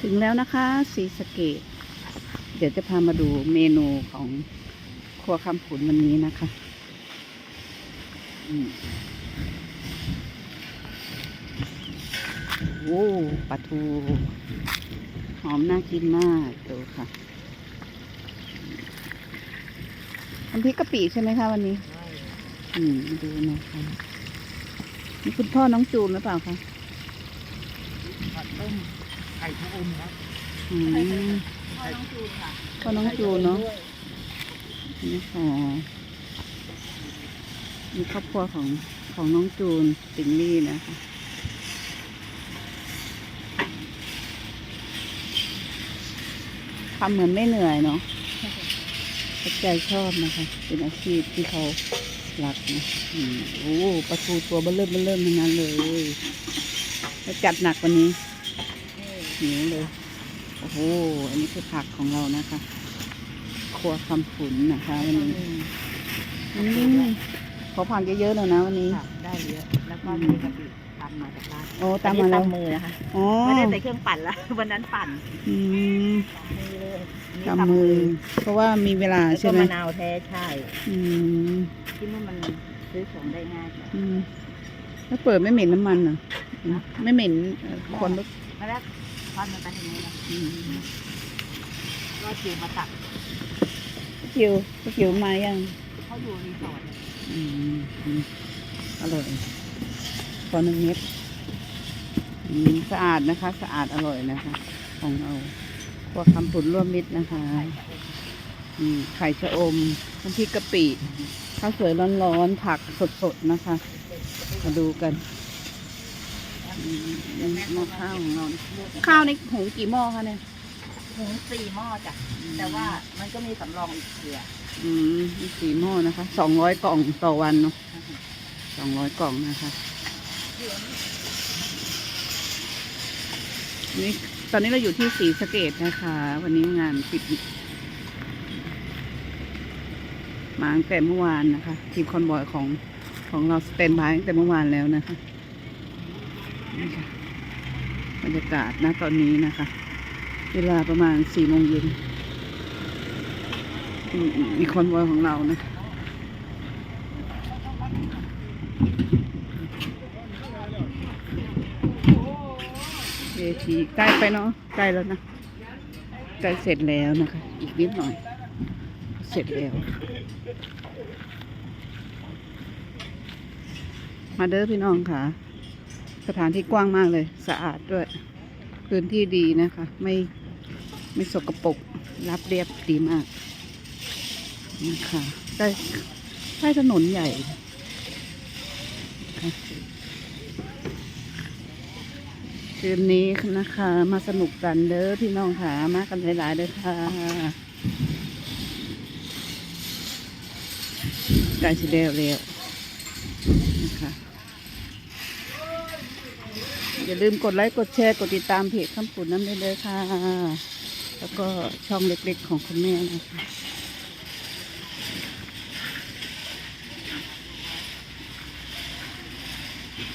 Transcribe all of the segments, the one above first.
ถึงแล้วนะคะสีสเกต เดี๋ยวจะพามาดูเมนูของครัวคำผุนวันนี้นะคะอืมโอ้ปลาทู หอมน่ากินมากดูค่ะน้ำพริกกะปิใช่ไหมคะวันนี้ อืมดูนะคะนี่คุณพ่อน้องจูนหรือเปล่าคะผัดต้ม ไข่ชะอมครับอืมพ่อน้องจูนค่ะพ่อน้องจูนเนาะนี่ค่ะมีครอบครัวของของน้องจูนติงลี่นะคะทำเหมือนไม่เหนื่อยเนาะใจชอบนะคะ เป็นอาชีพที่เขารักนะโอ้ปลาทูตัวเบลเริ่มเบิ่มทั้งนั้นเลย แล้วจัดหนักวันนี้ หิวเลย โอ้โห อันนี้คือผักของเรานะคะ ครัวคำผุนนะคะวันนี้อืมขอผักเยอะๆหน่อยนะวันนี้ ค่ะได้เยอะแล้วก็มีกะปิตำมาจากร้านโอ้ตามมาแล้ว อันนี้ตำมือนะคะอ๋อไม่ได้ใส่เครื่องปั่นละ วันนั้นปั่นอืมมือเลยนนี้ตำมือ เพราะว่ามีเวลาแล้วใช่ก็ไหมมะนาวแท้ใช่อืมที่นู่นมันซื้อของได้ง่ายกว่า อืมแล้วเปิดไม่เหม็นน้ำมันเหรออืมไม่เหม็นเอ่อควันรถ มาแล้วท อดมันไปทางนี้นะก็จิวมาตักจิ๋วจิ๋วมายังเขาอยู่รีสอร์ทอืมอืมอร่อยพอหนึ่งเม็ดสะอาดนะคะ สะอาดอร่อยนะคะ ของเราครัวคำผุนร่วมมิตรนะคะไข่ชะอมน้ำพริกกะปิข้าวสวยร้อนๆผักสดๆนะคะ มาดูกัน หม้อข้าวของเรานี่ข้าวนี่หุงกี่หม้อคะเนี่ยหุงสี่หม้อจ้ะแต่ว่ามันก็มีสำรองอีกเผื่ออืมมีสี่หม้อนะคะสองร้อยกล่องต่อวันเนาะสองร้อยกล่องนะคะนี่ตอนนี้เราอยู่ที่สีสะเกตนะคะ วันนี้งานปิดมาตั้งแต่เมื่อวานนะคะ ทีมคอนบอยของของเราสเตนบายตั้งแต่เมื่อวานแล้วนะคะ นี่ค่ะบรรยากาศนะตอนนี้นะคะ เวลาประมาณสี่โมงเย็นมีคอนบอยของเรานะเวทีใกล้ไปเนาะใกล้แล้วนะใกล้เสร็จแล้วนะคะ อีกนิดหน่อย เสร็จแล้ว มาเด้อพี่น้องค่ะ สถานที่กว้างมากเลย สะอาดด้วย พื้นที่ดีนะคะ ไม่ไม่สกปรกรับเรียบดีมากนะคะใกล้ใกล้ถนนใหญ่คืนนี้นะคะ มาสนุกกันเด้อพี่น้องค่ะมากันหลายๆเด้อค่ะกล้สิเร็วเร็วนะคะ อย่าลืมกดไลค์กดแชร์กดติดตามเพจคำปุ่นน้ำได้เลยค่ะ แล้วก็ช่องเล็กๆของคุณแม่นะคะ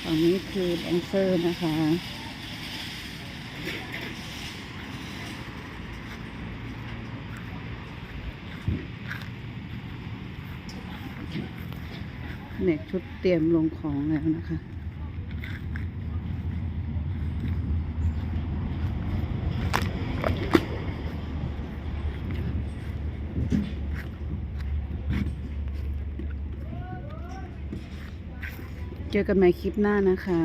ฝั่งนี้คือแดนเซอร์นะคะเนกชุดเตรียมลงของแล้วนะคะ เจอกันใหม่คลิปหน้านะคะ